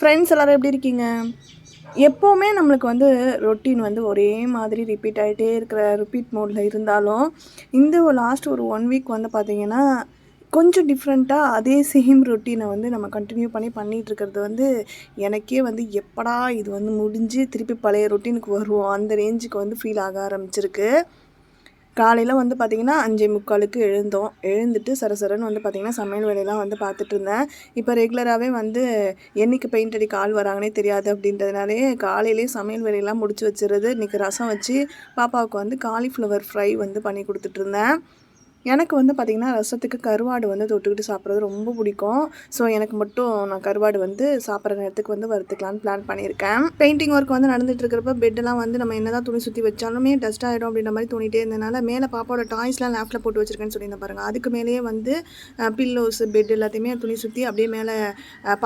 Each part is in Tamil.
ஃப்ரெண்ட்ஸ் எல்லோரும் எப்படி இருக்கீங்க? எப்போவுமே நம்மளுக்கு வந்து ரொட்டீன் வந்து ஒரே மாதிரி ரிப்பீட் ஆகிட்டே இருக்கிற ரிப்பீட் மோடில் இருந்தாலும் இந்த லாஸ்ட் ஒரு ஒன் வீக் வந்து பார்த்திங்கன்னா கொஞ்சம் டிஃப்ரெண்ட்டாக அதே சேம் ரொட்டீனை வந்து நம்ம கண்டினியூ பண்ணி பண்ணிகிட்டு இருக்கிறது வந்து எனக்கே வந்து எப்படா இது வந்து முடிஞ்சு திருப்பி பழைய ரொட்டீனுக்கு வருவோம்? அந்த ரேஞ்சுக்கு வந்து ஃபீல் ஆக ஆரம்பிச்சிருக்கு. காலையில் வந்து பார்த்திங்கன்னா அஞ்சே முக்காலுக்கு எழுந்தோம். எழுந்துட்டு சரசரன்னு வந்து பார்த்திங்கன்னா சமையல் வேலையெல்லாம் வந்து பார்த்துட்டு இருந்தேன். இப்போ ரெகுலராகவே வந்து என்றைக்கு பெயிண்ட் அடிக்க ஆள் வராங்கன்னே தெரியாது அப்படின்றதுனாலே காலையிலே சமையல் வேலையெல்லாம் முடிச்சு வச்சுருது இன்றைக்கி ரசம் வச்சு பாப்பாவுக்கு வந்து காலிஃப்ளவர் ஃப்ரை வந்து பண்ணி கொடுத்துட்ருந்தேன் எனக்கு வந்து பார்த்திங்கன்னா ரசத்துக்கு கருவாடு வந்து தொட்டுக்கிட்டு சாப்பிட்றது ரொம்ப பிடிக்கும். ஸோ எனக்கு மட்டும் நான் கருவாடு வந்து சாப்பிட்ற நேரத்துக்கு வந்து வறுத்துக்கலான்னு பிளான் பண்ணியிருக்கேன். பெயிண்டிங் ஒர்க் வந்து நடந்துட்டு இருக்கிறப்ப பெட்டெல்லாம் வந்து நம்ம என்ன தான் துணி சுற்றி வச்சாலுமே டஸ்ட் ஆகிடும் அப்படின்ற மாதிரி தோணிட்டே இருந்தனால மேலே பாப்பாவோட டாய்ஸ்லாம் லேஃப்டில் போட்டு வச்சிருக்கேன்னு சொல்லியிருந்தேன் பாருங்கள் அதுக்கு மேலேயே வந்து பில்லோஸ் பெட் எல்லாத்தையுமே துணி சுற்றி அப்படியே மேலே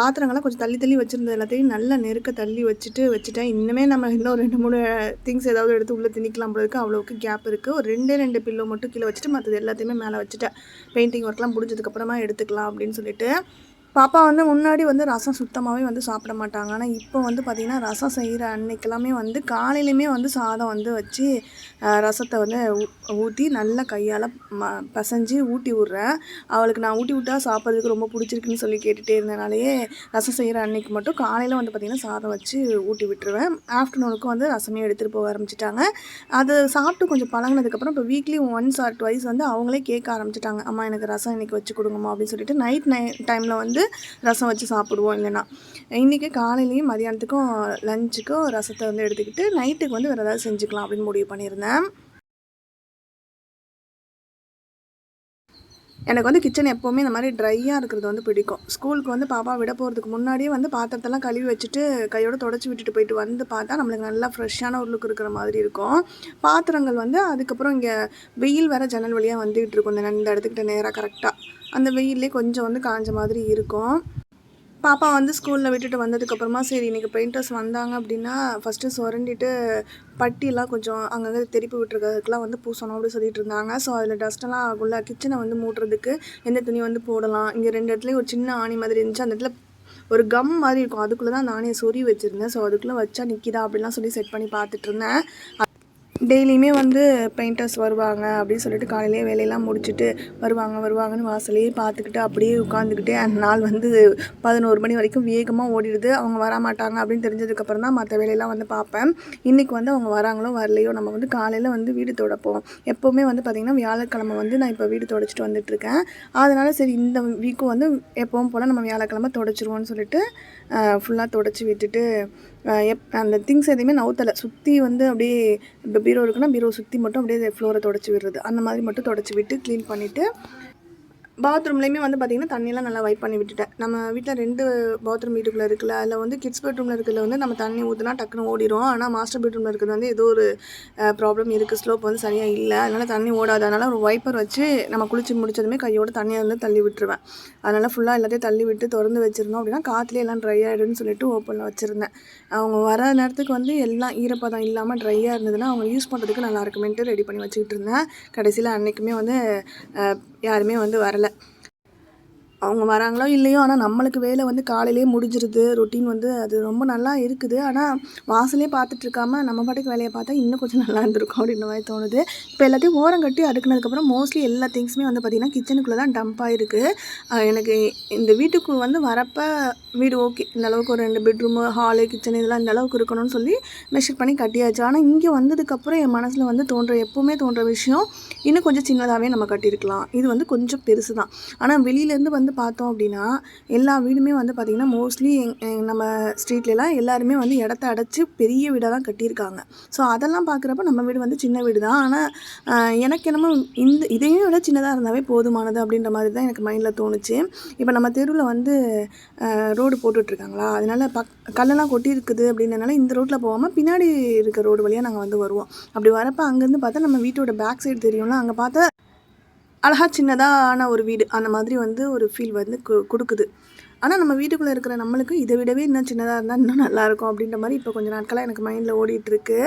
பாத்திரங்கள்லாம் கொஞ்சம் தள்ளி தள்ளி வச்சுருந்தது எல்லாத்தையும் நல்லா நெருக்க தள்ளி வச்சுட்டு வச்சுட்டேன். இன்னுமே நம்ம இன்னும் ரெண்டு மூணு திங்ஸ் ஏதாவது எடுத்து உள்ளே திணிக்கலாம் போல இருக்குது அவ்வளோக்கு கேப் இருக்குது ஒரு ரெண்டே ரெண்டு பில்லோ மட்டும் கீழே வச்சுட்டு மற்றது எல்லாத்தையும் எல்லாத்தையுமே மேலே வச்சுட்டேன் பெயிண்டிங் ஒர்க்லாம் முடிஞ்சதுக்கப்புறமா எடுத்துக்கலாம் அப்படின்னு சொல்லிட்டு பாப்பா வந்து முன்னாடி வந்து ரசம் சுத்தமாகவே வந்து சாப்பிட மாட்டாங்க. ஆனால் இப்போ வந்து பார்த்திங்கன்னா ரசம் செய்கிற அன்னைக்கெல்லாமே வந்து காலையிலையுமே வந்து சாதம் வந்து வச்சு ரசத்தை வந்து ஊற்றி நல்லா கையால் ம பசைஞ்சு ஊட்டி விட்றேன். அவளுக்கு நான் ஊட்டி விட்டா சாப்பிட்றதுக்கு ரொம்ப பிடிச்சிருக்குன்னு சொல்லி கேட்டுகிட்டே இருந்தனாலேயே ரசம் செய்கிற அன்னைக்கு மட்டும் காலையில் வந்து பார்த்திங்கன்னா சாதம் வச்சு ஊட்டி விட்டுருவேன். ஆஃப்டர்நூனுக்கும் வந்து ரசமே எடுத்துகிட்டு போக ஆரம்பிச்சிட்டாங்க. அது சாப்பிட்டு கொஞ்சம் பழகினதுக்கப்புறம் இப்போ வீக்லி ஒன்ஸ் ஆர் டுவைஸ் வந்து அவங்களே கேட்க ஆரம்பிச்சிட்டாங்க. அம்மா எனக்கு ரசம் இன்றைக்கி வச்சு கொடுங்கம்மா அப்படின்னு சொல்லிட்டு. நைட் நை டைமில் வந்து ரசம் வச்சு சாப்பிடுவோம் இல்லைன்னா. இன்றைக்கி காலையிலையும் மதியானத்துக்கும் லஞ்சுக்கும் ரசத்தை வந்து எடுத்துக்கிட்டு நைட்டுக்கு வந்து வேறு ஏதாவது செஞ்சுக்கலாம் அப்படின்னு முடிவு பண்ணியிருந்தேன். எனக்கு வந்து கிச்சன் எப்போவுமே இந்த மாதிரி ட்ரையாக இருக்கிறது வந்து பிடிக்கும். ஸ்கூலுக்கு வந்து பாப்பா விட போகிறதுக்கு முன்னாடியே வந்து பாத்திரத்தெல்லாம் கழுவி வச்சுட்டு கையோடு தொடச்சி விட்டுட்டு போயிட்டு வந்து பார்த்தா நம்மளுக்கு நல்லா ஃப்ரெஷ்ஷான ஒரு லுக் இருக்கிற மாதிரி இருக்கும். பாத்திரங்கள் வந்து அதுக்கப்புறம் இங்கே வெயில் வேறு ஜன்னல் வழியாக வந்துகிட்டு இருக்கும். இந்த இந்த இடத்துக்கிட்ட நேராக கரெக்டாக அந்த வெயிலே கொஞ்சம் வந்து காஞ்ச மாதிரி இருக்கும். பாப்பா வந்து ஸ்கூலில் விட்டுட்டு வந்ததுக்கப்புறமா சரி இன்றைக்கி பெயிண்டர்ஸ் வந்தாங்க அப்படின்னா ஃபஸ்ட்டு சுரண்டிட்டு பட்டியெல்லாம் கொஞ்சம் அங்கங்கே திருப்பி விட்டுருக்கிறதுக்குலாம் வந்து பூசணும் அப்படின்னு சொல்லிட்டு இருந்தாங்க. ஸோ அதில் டஸ்ட்டெல்லாம் ஆகும்ல கிச்சனை வந்து மூட்டுறதுக்கு எந்த துணி வந்து போடலாம். இங்கே ரெண்டு இடத்துலையும் ஒரு சின்ன ஆணி மாதிரி இருந்துச்சு. அந்த இடத்துல ஒரு கம் மாதிரி இருக்கும். அதுக்குள்ளே தான் நானே சொறி வச்சுருந்தேன். ஸோ அதுக்குள்ளே வச்சா நிற்கிதா அப்படிலாம் சொல்லி செட் பண்ணி பார்த்துட்டு இருந்தேன். டெய்லியுமே வந்து பெயிண்டர்ஸ் வருவாங்க அப்படின்னு சொல்லிட்டு காலையிலேயே வேலையெல்லாம் முடிச்சுட்டு வருவாங்க வருவாங்கன்னு வாசலையே பார்த்துக்கிட்டு அப்படியே உட்காந்துக்கிட்டே அந்த நாள் வந்து பதினோரு மணி வரைக்கும் வேகமாக ஓடிடுது. அவங்க வரமாட்டாங்க அப்படின்னு தெரிஞ்சதுக்கப்புறம் தான் மற்ற வேலையெல்லாம் வந்து பார்ப்பேன். இன்றைக்கி வந்து அவங்க வராங்களோ வரலையோ நம்ம வந்து காலையில் வந்து வீடு தொடப்போம். எப்போவுமே வந்து பார்த்திங்கன்னா வியாழக்கிழமை வந்து நான் இப்போ வீடு தொடச்சிட்டு வந்துட்டுருக்கேன். அதனால் சரி இந்த வீக்கும் வந்து எப்பவும் போல் நம்ம வியாழக்கிழமை தொடச்சிருவோம்னு சொல்லிட்டு ஃபுல்லாக தொடச்சி விட்டுட்டு எப் அந்த திங்ஸ் எதையுமே நவுத்தலை. சுற்றி வந்து அப்படியே இப்போ பீரோ இருக்குன்னா பீரோ சுற்றி மட்டும் அப்படியே ஃப்ளோரை தொடச்சி விடுறது. அந்த மாதிரி மட்டும் தொடச்சி விட்டு க்ளீன் பண்ணிவிட்டு பாத்ரூம்லேயுமே வந்து பார்த்திங்கன்னா தண்ணியெல்லாம் நல்லா வைப் பண்ணி விட்டுட்டேன். நம்ம வீட்டில் ரெண்டு பாத்ரூம் வீட்டுக்குள்ளே இருக்குல்ல அதில் வந்து கிட்ஸ் பெட்ரூமில் இருக்கிறதுல வந்து நம்ம தண்ணி ஊற்றினா டக்குன்னு ஓடிடும் ஆனால் மாஸ்டர் பெட்ரூமில் இருக்கிறது வந்து ஏதோ ஒரு ப்ராப்ளம் இருக்குது ஸ்லோப் வந்து சரியாக இல்லை. அதனால் தண்ணி ஓடாது. அதனால் ஒரு வைப்பர் வச்சு நம்ம குளிச்சு முடிச்சதுமே கையோட தண்ணியை வந்து தள்ளி விட்டுருவேன். அதனால் ஃபுல்லாக எல்லாத்தையும் தள்ளி விட்டு திறந்து வச்சுருந்தோம் அப்படின்னா காற்றுலேயே எல்லாம் ட்ரை ஆகிடும்னு சொல்லிட்டு ஓப்பனில் வச்சுருந்தேன். அவங்க வர நேரத்துக்கு வந்து எல்லாம் ஈரப்பதம் இல்லாமல் ட்ரையாக இருந்ததுன்னா அவங்க யூஸ் பண்ணுறதுக்கு நல்லா இருக்குமென்ட்டு ரெடி பண்ணி வச்சுக்கிட்டு இருந்தேன். கடைசியில் அன்றைக்குமே வந்து யாருமே வந்து வரலை. அவங்க வராங்களோ இல்லையோ ஆனால் நம்மளுக்கு வேலை வந்து காலையிலேயே முடிஞ்சிருது. ரொட்டீன் வந்து அது ரொம்ப நல்லா இருக்குது. ஆனால் வாசலே பார்த்துட்ருக்காம நம்ம பாட்டுக்கு வேலையை பார்த்தா இன்னும் கொஞ்சம் நல்லா இருந்திருக்கும் அப்படின்ற மாதிரி தோணுது. இப்போ எல்லாத்தையும் ஓரம் கட்டி அடுக்கினதுக்கப்புறம் மோஸ்ட்லி எல்லா திங்ஸுமே வந்து பார்த்திங்கன்னா கிச்சனுக்குள்ளே தான் டம்ப் ஆகிருக்கு எனக்கு இந்த வீட்டுக்கு வந்து வரப்போ வீடு ஓகே இந்த அளவுக்கு ஒரு ரெண்டு பெட்ரூமு ஹாலு கிச்சன் இதெல்லாம் இந்த அளவுக்கு இருக்கணும்னு சொல்லி மெஷர் பண்ணி கட்டியாச்சு. ஆனால் இங்கே வந்ததுக்கப்புறம் என் மனசில் வந்து தோன்ற எப்போவுமே தோன்ற விஷயம் இன்னும் கொஞ்சம் சின்னதாகவே நம்ம கட்டியிருக்கலாம். இது வந்து கொஞ்சம் பெருசு தான் ஆனால் வெளியிலேருந்து வந்து பார்த்தோம் அப்படின்னா எல்லா வீடுமே வந்து பார்த்திங்கன்னா மோஸ்ட்லி நம்ம ஸ்ட்ரீட்லலாம் எல்லாருமே வந்து இடத்த அடைச்சி பெரிய வீடாக தான் கட்டியிருக்காங்க. ஸோ அதெல்லாம் பார்க்குறப்ப நம்ம வீடு வந்து சின்ன வீடு தான். ஆனால் எனக்கு என்னமோ இந்த இதையும் விட சின்னதாக இருந்தாவே போதுமானது அப்படின்ற மாதிரி தான் எனக்கு மைண்டில் தோணுச்சு. இப்போ நம்ம தெருவில் வந்து ரோடு போட்டுட்ருக்காங்களா? அதனால் பக் கல்லெல்லாம் கொட்டியிருக்குது அப்படின்றனால இந்த ரோட்டில் போகாமல் பின்னாடி இருக்க ரோடு வழியாக நாங்கள் வந்து வருவோம். அப்படி வரப்போ அங்கேருந்து பார்த்தா நம்ம வீட்டோட பேக் சைடு தெரியும்ல அங்கே பார்த்தா அழகாக சின்னதான ஒரு வீடு அந்த மாதிரி வந்து ஒரு ஃபீல் வந்து கு கொடுக்குது. ஆனால் நம்ம வீட்டுக்குள்ளே இருக்கிற நம்மளுக்கு இதை விடவே இன்னும் சின்னதாக இருந்தால் இன்னும் நல்லாயிருக்கும் அப்படின்ற மாதிரி இப்போ கொஞ்சம் நாட்களாக எனக்கு மைண்டில் ஓடிட்டுருக்கு.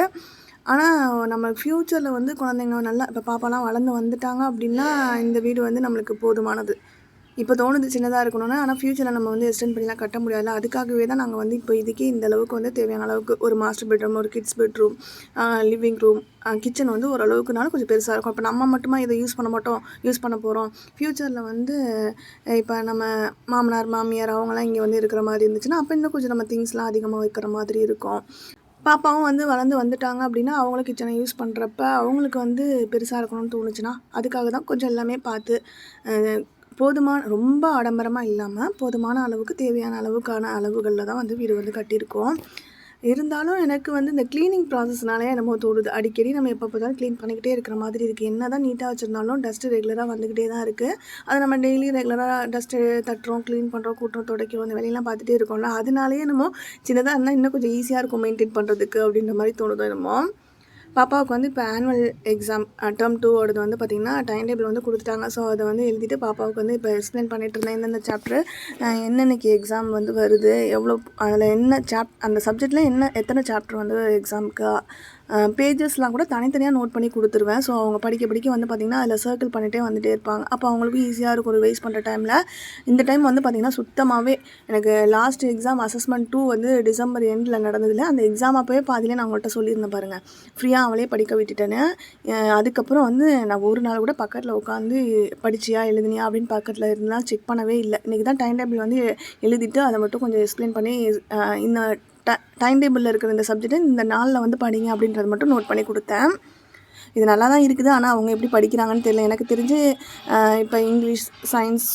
ஆனால் நம்ம ஃப்யூச்சரில் வந்து குழந்தைங்க நல்லா இப்போ பாப்பாலாம் வளர்ந்து வந்துட்டாங்க அப்படின்னா இந்த வீடு வந்து நம்மளுக்கு போதுமானது. இப்போ தோணுது சின்னதாக இருக்கணும்னா. ஆனால் ஃப்யூச்சரில் நம்ம வந்து எக்ஸ்டெண்ட் பண்ணிலாம் கட்ட முடியாது அதுக்காகவே தான் நாங்கள் வந்து இப்போ இதுக்கே இந்த அளவுக்கு வந்து தேவையான அளவுக்கு ஒரு மாஸ்டர் பெட்ரூம் ஒரு kids bedroom living room kitchen வந்து ஓரளவுக்குனாலும் கொஞ்சம் பெருசாக இருக்கும். இப்போ நம்ம மட்டுமா இதை யூஸ் பண்ண மாட்டோம் யூஸ் பண்ண போகிறோம் ஃப்யூச்சரில் வந்து இப்போ நம்ம மாமனார் மாமியார் அவங்களாம் இங்கே வந்து இருக்கிற மாதிரி இருந்துச்சுன்னா அப்போ இன்னும் கொஞ்சம் நம்ம திங்ஸ்லாம் அதிகமாக வைக்கிற மாதிரி இருக்கும். பாப்பாவும் வந்து வளர்ந்து வந்துட்டாங்க அப்படின்னா அவங்களும் கிச்சனை யூஸ் பண்ணுறப்ப அவங்களுக்கு வந்து பெருசாக இருக்கணும்னு தோணுச்சுன்னா அதுக்காக தான் கொஞ்சம் எல்லாமே பார்த்து போதுமான ரொம்ப ஆடம்பரமாக இல்லாமல் போதுமான அளவுக்கு தேவையான அளவுக்கான அளவுகளில் தான் வந்து வீடு வந்து கட்டியிருக்கோம். இருந்தாலும் எனக்கு வந்து இந்த க்ளீனிங் ப்ராசஸ்னாலே என்னமோ தோணுது. அடிக்கடி நம்ம எப்போ பார்த்தாலும் க்ளீன் பண்ணிக்கிட்டே இருக்கிற மாதிரி இருக்குது என்ன தான் நீட்டாக வச்சுருந்தாலும் டஸ்ட்டு ரெகுலராக வந்துக்கிட்டே தான் இருக்குது அதை நம்ம டெய்லி ரெகுலராக டஸ்ட்டு தட்டுறோம் க்ளீன் பண்ணுறோம் கூட்டுறோம் துடைக்கிறோம் இந்த வேலையெல்லாம் பார்த்துட்டே இருக்கோம்ல. அதனாலேயே என்னமோ சின்னதாக இருந்தால் இன்னும் கொஞ்சம் ஈஸியாக இருக்கும் மெயின்டைன் பண்ணுறதுக்கு அப்படின்ற மாதிரி தோணுதோ என்னமோ. பாப்பாவுக்கு வந்து இப்போ ஆனுவல் எக்ஸாம் டேர்ம் டூவோடது வந்து பார்த்திங்கன்னா டைம் டேபிள் வந்து கொடுத்துட்டாங்க. ஸோ அதை வந்து எழுதிட்டு பாப்பாவுக்கு வந்து இப்போ எக்ஸ்பிளைன் பண்ணிகிட்டு இருந்தேன். எந்தெந்த சாப்டர் uh, என்னென்னக்கு எக்ஸாம் வந்து வருது எவ்வளோ அதில் என்ன சாப் அந்த சப்ஜெக்டில் என்ன எத்தனை சாப்டர் வந்து எக்ஸாமுக்கு பேஜஸ்லாம் கூட தனித்தனியாக நோட் பண்ணி கொடுத்துருவேன். ஸோ அவங்க படிக்க படிக்க வந்து பார்த்திங்கன்னா அதில் சர்க்கிள் பண்ணிகிட்டே வந்துகிட்டே இருப்பாங்க. அப்போ அவங்களுக்கும் ஈஸியாக இருக்கும் ஒரு வேஸ்ட் பண்ணுற டைமில் இந்த டைம் வந்து பார்த்திங்கன்னா சுத்தமாகவே எனக்கு லாஸ்ட் எக்ஸாம் அசஸ்மெண்ட் டூ வந்து டிசம்பர் எண்டில் நடந்ததில்ல அந்த எக்ஸாம் அப்போவே பாதியிலே நான் அவங்கள்ட்ட சொல்லியிருந்தேன் பாருங்கள் ஃப்ரீயாக அவளே படிக்க விட்டுட்டேன்னு. அதுக்கப்புறம் வந்து நான் ஒரு நாள் கூட பக்கத்தில் உட்காந்து படிச்சியா எழுதுனியா அப்படின்னு பக்கத்தில் இருந்தால் செக் பண்ணவே இல்லை. இன்றைக்கி தான் டைம் டேபிள் வந்து எழுதிட்டு அதை மட்டும் கொஞ்சம் எக்ஸ்பிளைன் பண்ணி இந்த ட டைம் டேபிளில் இருக்கிற இந்த சப்ஜெக்ட்டு இந்த நாளில் வந்து படிங்க அப்படின்றது மட்டும் நோட் பண்ணி கொடுத்தேன். இது நல்லா தான் இருக்குது. ஆனால் அவங்க எப்படி படிக்கிறாங்கன்னு தெரியல. எனக்கு தெரிஞ்சு இப்போ இங்கிலீஷ் சயின்ஸ்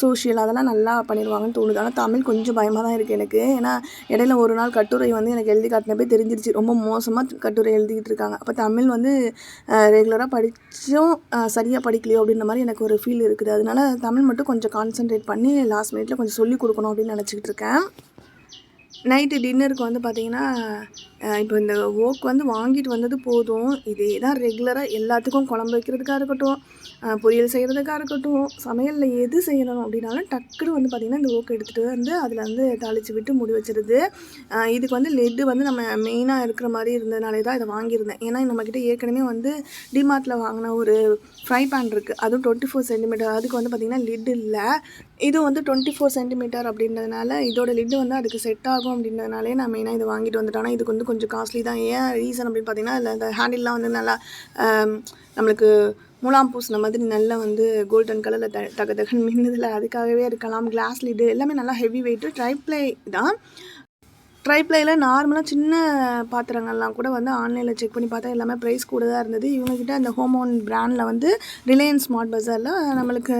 சோஷியல் அதெல்லாம் நல்லா பண்ணிடுவாங்கன்னு தோணுது. ஆனால் தமிழ் கொஞ்சம் பயமாக தான் இருக்குது எனக்கு. ஏன்னா இடையில ஒரு நாள் கட்டுரை வந்து எனக்கு எழுதி காட்டினப்பே தெரிஞ்சிருச்சு. ரொம்ப மோசமாக கட்டுரை எழுதிக்கிட்டு இருக்காங்க. அப்போ தமிழ் வந்து ரெகுலராக படித்தும் சரியாக படிக்கலையோ அப்படின்ற மாதிரி எனக்கு ஒரு ஃபீல் இருக்குது. அதனால தமிழ் மட்டும் கொஞ்சம் கான்சென்ட்ரேட் பண்ணி லாஸ்ட் மினிட்ல கொஞ்சம் சொல்லிக் கொடுக்கணும் அப்படின்னு நினச்சிக்கிட்டு இருக்கேன். நைட்டு டின்னருக்கு வந்து பார்த்தீங்கன்னா இப்போ இந்த ஓக் வந்து வாங்கிட்டு வந்தது போதும். இதே தான் ரெகுலராக எல்லாத்துக்கும் குழம்பு வைக்கிறதுக்காக இருக்கட்டும் பொரியல் செய்கிறதுக்காக இருக்கட்டும் சமையலில் எது செய்யணும் அப்படின்னாலும் டக்குன்னு வந்து பார்த்திங்கன்னா இந்த ஓக் எடுத்துகிட்டு வந்து அதில் வந்து தாளித்து விட்டு முடி வச்சிருது. இதுக்கு வந்து லெட்டு வந்து நம்ம மெயினாக இருக்கிற மாதிரி இருந்ததுனாலே தான் இதை வாங்கியிருந்தேன். ஏன்னா நம்மக்கிட்ட ஏற்கனவே வந்து டிமார்ட்டில் வாங்கின ஒரு ஃப்ரை பேன் இருக்குது அதுவும் டுவெண்ட்டி ஃபோர் சென்டிமீட்டர் அதுக்கு வந்து பார்த்திங்கன்னா லிட் இல்லை. இது வந்து டுவெண்ட்டி ஃபோர் சென்டிமீட்டர் அப்படின்றதுனால இதோட லிட்டு வந்து அதுக்கு செட் ஆகும் அப்படின்றதுனாலே நான் மெயினாக இது வாங்கிட்டு வந்துட்டேன். ஆனால் இதுக்கு வந்து கொஞ்சம் காஸ்ட்லி தான். ஏன் ரீசன் அப்படின்னு பார்த்தீங்கன்னா இதில் இந்த ஹேண்டில்லாம் வந்து நல்லா நம்மளுக்கு முலாம் பூசின மாதிரி நல்லா வந்து கோல்டன் கலரில் த தக தகன் மின்னுதில். அதுக்காகவே இருக்கலாம். கிளாஸ் லிட்டு எல்லாமே நல்லா ஹெவி வெயிட்டு ட்ரைப்ளை தான். ட்ரைப்ளையில் நார்மலாக சின்ன பாத்திரங்கள்லாம் கூட வந்து ஆன்லைனில் செக் பண்ணி பார்த்தா எல்லாமே ப்ரைஸ் கூட தான் இருந்தது. இவங்கக்கிட்ட அந்த ஹோமோன் பிராண்டில் வந்து ரிலையன்ஸ் ஸ்மார்ட் பஜாரில் நம்மளுக்கு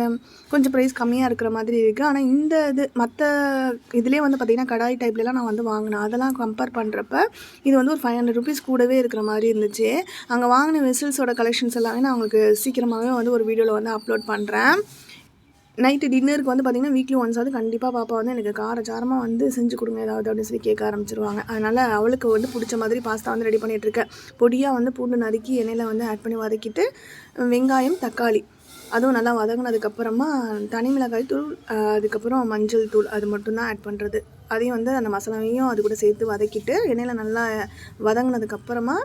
கொஞ்சம் ப்ரைஸ் கம்மியாக இருக்கிற மாதிரி இருக்குது ஆனால் இந்த இது மற்ற இதுலேயே வந்து பார்த்திங்கன்னா கடாய் டைப்லலாம் நான் வந்து வாங்கினேன். அதெல்லாம் கம்பேர் பண்ணுறப்ப இது வந்து ஒரு ஃபைவ் ஹண்ட்ரட் ருபீஸ் கூடவே இருக்கிற மாதிரி இருந்துச்சு. அங்கே வாங்கின வெசில்ஸோட கலெக்ஷன்ஸ் எல்லாமே நான் உங்களுக்கு சீக்கிரமாகவே வந்து ஒரு வீடியோவில் வந்து அப்லோட் பண்ணுறேன் நைட்டு டின்னருக்கு வந்து பார்த்திங்கன்னா வீக்லி ஒன்ஸ் வந்து கண்டிப்பாக பாப்பா வந்து எனக்கு காரச்சாரமாக வந்து செஞ்சு கொடுங்க ஏதாவது அப்படின்னு சொல்லி கேட்க ஆரம்பிச்சிருவாங்க. அதனால் அவளுக்கு வந்து பிடிச்ச மாதிரி பாஸ்தா வந்து ரெடி பண்ணிகிட்ருக்கேன் இருக்கேன் பொடியாக வந்து பூண்டு நறுக்கி எண்ணெயில் வந்து ஆட் பண்ணி வதக்கிட்டு வெங்காயம் தக்காளி. அதுவும் நல்லா வதங்கினதுக்கப்புறமா தனி மிளகாய் தூள் அதுக்கப்புறம் மஞ்சள் தூள் அது மட்டும்தான் ஆட் பண்ணுறது அதையும் வந்து அந்த மசாலாவையும் அது கூட சேர்த்து வதக்கிட்டு எண்ணெயில் நல்லா வதங்கினதுக்கப்புறமா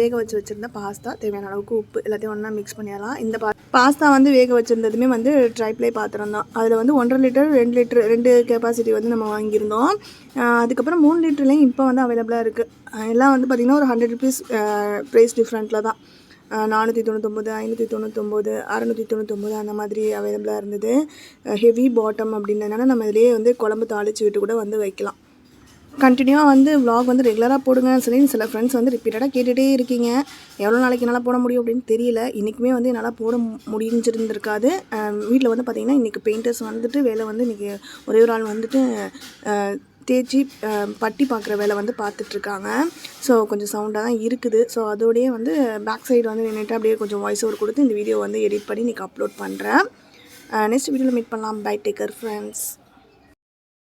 வேக வச்சு வச்சுருந்த பாஸ்தா தேவையான அளவுக்கு உப்பு எல்லாத்தையும் ஒன்றா மிக்ஸ் பண்ணிடலாம். இந்த பா பாஸ்தா வந்து வேக வச்சுருந்ததுமே வந்து ட்ரைப்ளே பாத்திரம் தான். அதில் வந்து ஒன்றரை லிட்டர் ரெண்டு லிட்டர் ரெண்டு கெப்பாசிட்டி வந்து நம்ம வாங்கியிருந்தோம். அதுக்கப்புறம் மூணு லிட்டர்லேயும் இப்போ வந்து அவைலபிளாக இருக்குது எல்லாம் வந்து பார்த்திங்கன்னா ஒரு ஹண்ட்ரட் ருபீஸ் ப்ரைஸ் டிஃப்ரெண்ட்டில் தான். நானூற்றி தொண்ணூத்தொம்பது ஐநூற்றி தொண்ணூத்தொம்பது அறநூற்றி தொண்ணூத்தொம்பது அந்த மாதிரி அவைலபிளாக இருந்தது. ஹெவி பாட்டம் அப்படின்றதுனால நம்ம இதிலேயே வந்து குழம்பு தாளித்து விட்டு கூட வந்து வைக்கலாம். கண்டினியூவாக வந்து விலாக் வந்து ரெகுலராக போடுங்கன்னு சொல்லி சில ஃப்ரெண்ட்ஸ் வந்து ரிப்பீட்டடாக கேட்டுகிட்டே இருக்கீங்க. எவ்வளோ நாளைக்கு என்னால் போட முடியும் அப்படின்னு தெரியல. இன்றைக்குமே வந்து என்னால் போட முடிஞ்சிருந்திருக்காது. வீட்டில் வந்து பார்த்திங்கன்னா இன்றைக்கி பெயிண்டர்ஸ் வந்துட்டு வேலை வந்து இன்றைக்கி ஒரே ஒரு ஆள் வந்துட்டு தேய்ச்சி பட்டி பார்க்குற வேலை வந்து பார்த்துட்ருக்காங்க ஸோ கொஞ்சம் சவுண்டாக தான் இருக்குது. ஸோ அதோடையே வந்து பேக் சைடு வந்து நின்றுட்டு அப்படியே கொஞ்சம் வாய்ஸ் ஓவர் கொடுத்து இந்த வீடியோ வந்து எடிட் பண்ணி இன்றைக்கி அப்லோட் பண்ணுறேன் நெக்ஸ்ட் வீடியோவில் மீட் பண்ணலாம். By taker friends